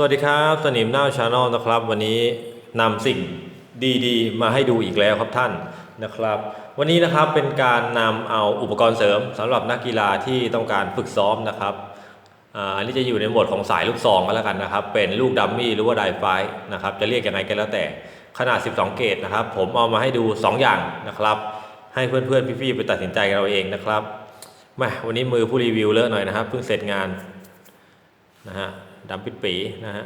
สวัสดีครับสนิมหน้าชาแนลนะครับ วันนี้นำสิ่งดีๆ มาให้ดูอีกแล้วครับท่านนะครับ วันนี้นะครับเป็นการนำเอาอุปกรณ์เสริมสำหรับนักกีฬาที่ต้องการฝึกซ้อมนะครับอันนี้จะอยู่ในหมวดของสายลูกซองก็แล้วกันนะครับ เป็นลูกดัมมี่หรือว่าไดไฟนะครับ จะเรียกยังไงก็แล้วแต่ขนาด 12 เกตนะครับ ผมเอามาให้ดู 2 อย่างนะครับ ให้เพื่อนๆพี่ๆไปตัดสินใจกันเอาเองนะครับมาวันนี้มือผู้รีวิวเลอะหน่อยนะครับเพิ่งเสร็จงานนะฮะ ดำปิดปีนะฮะ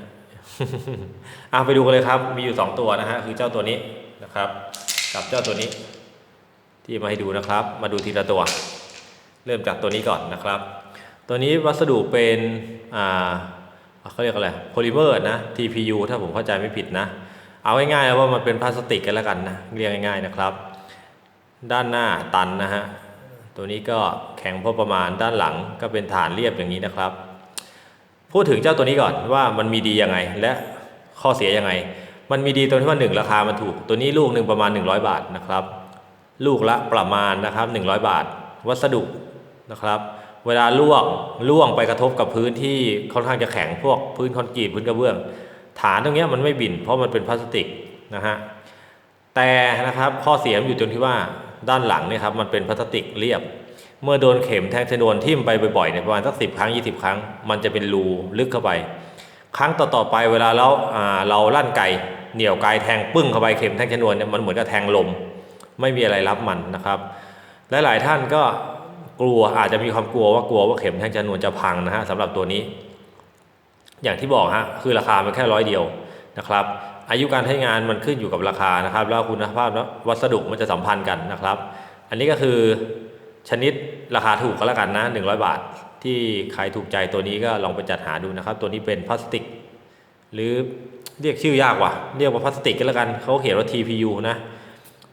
อะไปดูกันเลยครับ มีอยู่ 2 ตัวนะฮะคือเจ้าตัวนี้นะครับ กับเจ้าตัวนี้ ที่มาให้ดูนะครับ มาดูทีละตัว เริ่มจากตัวนี้ก่อนนะครับ ตัวนี้วัสดุเป็นอ่าเขาเรียกอะไรโพลิเมอร์นะ TPU ถ้าผมเข้าใจไม่ผิดนะ เอาง่ายๆว่ามันเป็นพลาสติกกันแล้วกันนะเรียกง่าย ๆนะครับ ด้านหน้าตันนะฮะตัวนี้ก็แข็งพอประมาณด้านหลังก็เป็นฐานเรียบอย่างนี้นะครับ พูดถึงเจ้าตัวนี้ก่อนว่ามันมีดียังไง และข้อเสียยังไง มันมีดีตรงที่ว่าหนึ่งราคามันถูก ตัวนี้ลูกหนึ่งประมาณ 100 บาทนะครับ ลูกละประมาณนะครับ 100 บาท วัสดุนะครับ เวลาล่วงล่วงไปกระทบกับพื้นที่ค่อนข้างจะแข็งพวกพื้นคอนกรีตพื้นกระเบื้อง ฐานตรงนี้มันไม่บิน เพราะมันเป็นพลาสติกนะฮะแต่นะครับข้อเสียมันอยู่ตรงที่ว่าด้านหลังเนี่ยครับมันเป็นพลาสติกเรียบ เมื่อโดนเข็มแทงชนวนทิ่มไปบ่อยๆเนี่ยประมาณสักสิครั้ง20ครั้ง มันจะเป็นรูลึกเข้าไป ครั้งต่อๆไปเวลาเราอ่าเราลั่นไกเหนี่ยวไกแทงปึ้งเข้าไปเข็มแทงชนวนเนี่ยมันเหมือนกับแทงลม ไม่มีอะไรรับมันนะครับและหลายท่านก็กลัวอาจจะมีความกลัวว่ากลัวว่าเข็มแทงชนวนจะพังนะฮะสำหรับตัวนี้ อย่างที่บอกฮะคือราคามันแค่ร้อยเดียวนะครับ อายุการใช้งานมันขึ้นอยู่กับราคานะครับ แล้วคุณภาพและวัสดุมันจะสัมพันธ์กันนะครับ อันนี้ก็คือ ชนิดราคาถูกก็แล้วกันนะ 100 บาท ที่ใครถูกใจตัวนี้ก็ลองไปจัดหาดูนะครับ ตัวนี้เป็นพลาสติก หรือเรียกชื่อยากว่ะ เรียกว่าพลาสติกก็แล้วกันเขาเขียนว่า TPU นะ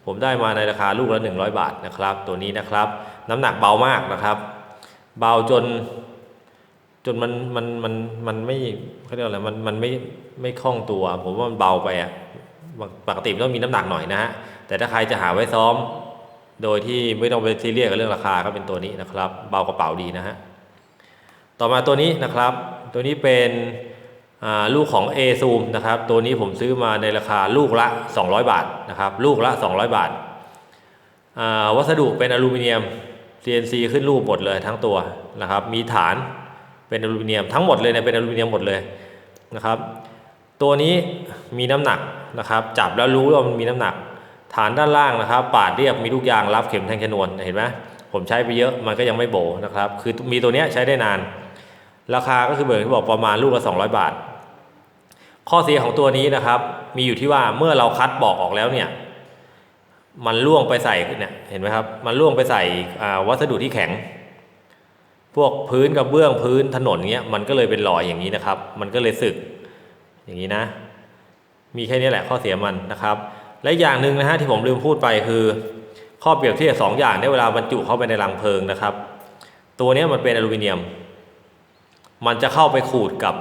ผมได้มาในราคาลูกละ 100 บาทนะครับ ตัวนี้นะครับ น้ำหนักเบามากนะครับ เบาจนจนมันมันมันมันไม่เขาเรียกอะไรมันมันไม่ไม่คล่องตัว ผมว่ามันเบาไปอะปกติต้องมีน้ำหนักหน่อยนะฮะแต่ถ้าใครจะหาไว้ซ้อม โดยที่ไม่ต้องไปซีเรียสกับเรื่องราคาก็เป็นตัวนี้นะครับ เบากระเป๋าดีนะฮะต่อมาตัวนี้นะครับ ตัวนี้เป็นลูกของ A Zoom นะครับ ตัวนี้ผมซื้อมาในราคาลูกละ 200 บาทนะครับ ลูกละ 200 บาทาวัสดุเป็นอลูมิเนียม CNC ขึ้นรูปหมดเลยทั้งตัวนะครับ มีฐานเป็นอลูมิเนียมทั้งหมดเลยเนี่ยเป็นอลูมิเนียมหมดเลยนะครับ ตัวนี้มีน้ำหนักนะครับ จับแล้วรู้ว่ามันมีน้ำหนัก ฐานด้านล่างนะครับ ปาดเรียบมีลูกยางรับเข็มแทงชนวนเห็นไหมผมใช้ไปเยอะมันก็ยังไม่โบนะครับ คือมีตัวเนี้ยใช้ได้นาน ราคาก็คือเบิร์ที่บอกประมาณลูกละ200 บาท ข้อเสียของตัวนี้นะครับ มีอยู่ที่ว่าเมื่อเราคัดบอกออกแล้วเนี่ย มันล่วงไปใส่เนี่ยเห็นไหมครับ มันล่วงไปใส่อวัสดุที่แข็ง พวกพื้นกระเบื้องพื้นถนนเงี้ยมันก็เลยเป็นรอยอย่างนี้นะครับ มันก็เลยสึกอย่างนี้นะ มีแค่นี้แหละข้อเสียมันนะครับ และอย่างหนึ่งนะฮะที่ผมลืมพูดไปคือ ข้อเปรียบเทียบสองอย่างในเวลาบรรจุเข้าไปในรังเพลิงนะครับ ตัวนี้มันเป็นอลูมิเนียม มันจะเข้าไปขูดกับ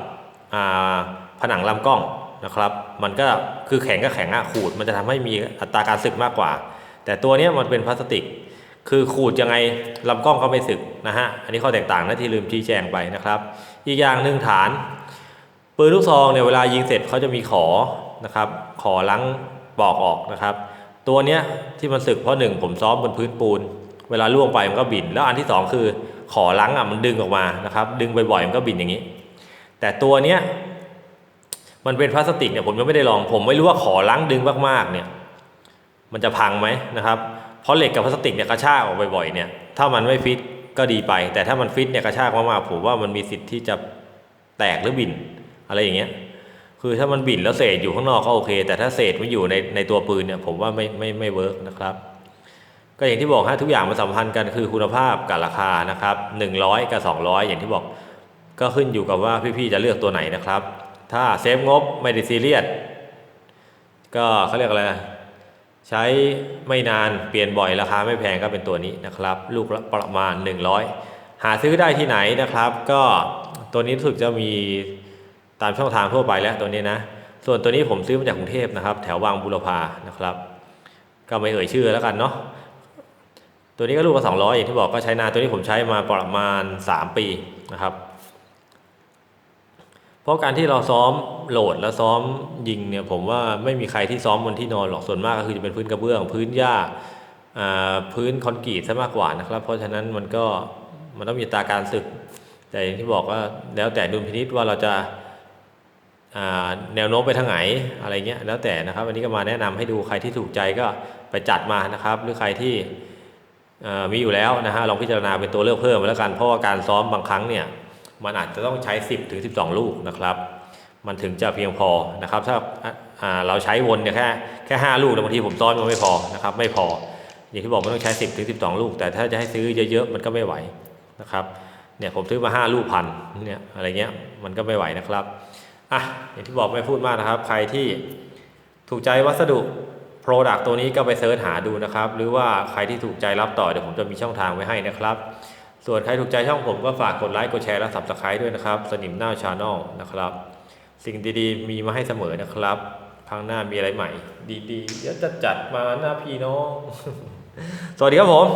ผนังลำกล้องนะครับ มันก็คือแข็งก็แข็งอะขูด มันจะทำให้มีอัตราการสึกมากกว่า แต่ตัวนี้มันเป็นพลาสติก คือขูดยังไงลำกล้องก็ไม่สึกนะฮะ อันนี้ข้อแตกต่างนะที่ลืมชี้แจงไปนะครับ อีกอย่างหนึ่งฐานปืนลูกซองเนี่ยเวลายิงเสร็จเขาจะมีขอนะครับ ขอล้าง ปอกออกนะครับ ตัวเนี้ยที่มันสึกเพราะหนึ่งผมซ้อมบนพื้นปูน เวลาล่วงไปมันก็บิน แล้วอันที่สองคือขอล้างอะมันดึงออกมานะครับ ดึงบ่อยๆมันก็บินอย่างนี้ แต่ตัวเนี้ยมันเป็นพลาสติกเนี่ยผมยังไม่ได้ลองผมไม่รู้ว่าขอล้างดึงมากๆเนี่ย มันจะพังไหมนะครับเพราะเหล็กกับพลาสติกเนี่ยกระชากออกบ่อยๆเนี่ยถ้ามันไม่ฟิตก็ดีไป แต่ถ้ามันฟิตเนี่ยกระชากมากๆผมว่ามันมีสิทธิ์ที่จะแตกหรือบินอะไรอย่างเงี้ย คือถ้ามันบินแล้วเศษอยู่ข้างนอกก็โอเค แต่ถ้าเศษไม่อยู่ในในตัวปืนเนี่ยผมว่าไม่ไม่ไม่เวิร์กนะครับ ก็อย่างที่บอกฮะทุกอย่างมันสัมพันธ์กันคือคุณภาพกับราคานะครับ 100 กับ 200 อย่างที่บอกก็ขึ้นอยู่กับว่าพี่ๆจะเลือกตัวไหนนะครับ ถ้าเซฟงบไม่ได้ซีเรียสก็เขาเรียกอะไรใช้ไม่นานเปลี่ยนบ่อยราคาไม่แพงก็เป็นตัวนี้นะครับ ลูกละประมาณ 100 หาซื้อได้ที่ไหนนะครับ ก็ตัวนี้รู้สึกจะมี ตามช่องทางทั่วไปแล้วตัวนี้นะ ส่วนตัวนี้ผมซื้อมาจากกรุงเทพนะครับ แถวบางบุรพานะครับ ก็ไม่เอ่ยชื่อแล้วกันเนาะตัวนี้ก็ลูกละ200อยอย่างที่บอกก็ใช้นานตัวนี้ผมใช้มาประมาณ3ปีนะครับ เพราะการที่เราซ้อมโหลดและซ้อมยิงเนี่ยผมว่าไม่มีใครที่ซ้อมบนที่นอนหรอกส่วนมากก็คือจะเป็นพื้นกระเบื้อง พื้นหญ้าอ่าพื้นคอนกรีตซะมากกว่านะครับ เพราะฉะนั้นมันก็มันต้องมีตาการสึก แต่อย่างที่บอกว่าแล้วแต่ดุลพินิษว่าเราจะ แนวโน้มไปทางไหนอะไรเงี้ยแล้วแต่นะครับวันนี้ก็มาแนะนำให้ดูใครที่ถูกใจก็ไปจัดมานะครับ หรือใครที่มีอยู่แล้วนะฮะลองพิจารณาเป็นตัวเลือกเพิ่มแล้วกันเพราะว่าการซ้อมบางครั้งเนี่ยมันอาจจะต้องใช้ 10ถึง12 ลูกนะครับ มันถึงจะเพียงพอนะครับ ถ้าเราใช้วนเนี่ยแค่แค่5ลูกแล้วบางทีผมซ้อนมันไม่พอนะครับ ไม่พออย่างที่บอกมันต้องใช้ 10ถึง12 ลูก แต่ถ้าจะให้ซื้อเยอะๆมันก็ไม่ไหวนะครับเนี่ยผมซื้อมา 5 ลูกพันเนี่ยอะไรเงี้ยมันก็ไม่ไหวนะครับ อะอย่างที่บอกไม่พูดมากนะครับ ใครที่ถูกใจวัสดุ Product ตัวนี้ก็ไปเสิร์ชหาดูนะครับ หรือว่าใครที่ถูกใจรับต่อเดี๋ยวผมจะมีช่องทางไว้ให้นะครับ ส่วนใครถูกใจช่องผมก็ฝากกดไลค์กดแชร์และ Subscribe ด้วยนะครับ สนิมหน้าชาแนลนะครับ สิ่งดีๆ มีมาให้เสมอนะครับครั้งหน้ามีอะไรใหม่ ดีๆเดี๋ยวจะจัดมาหน้าพี่น้อง สวัสดีครับผม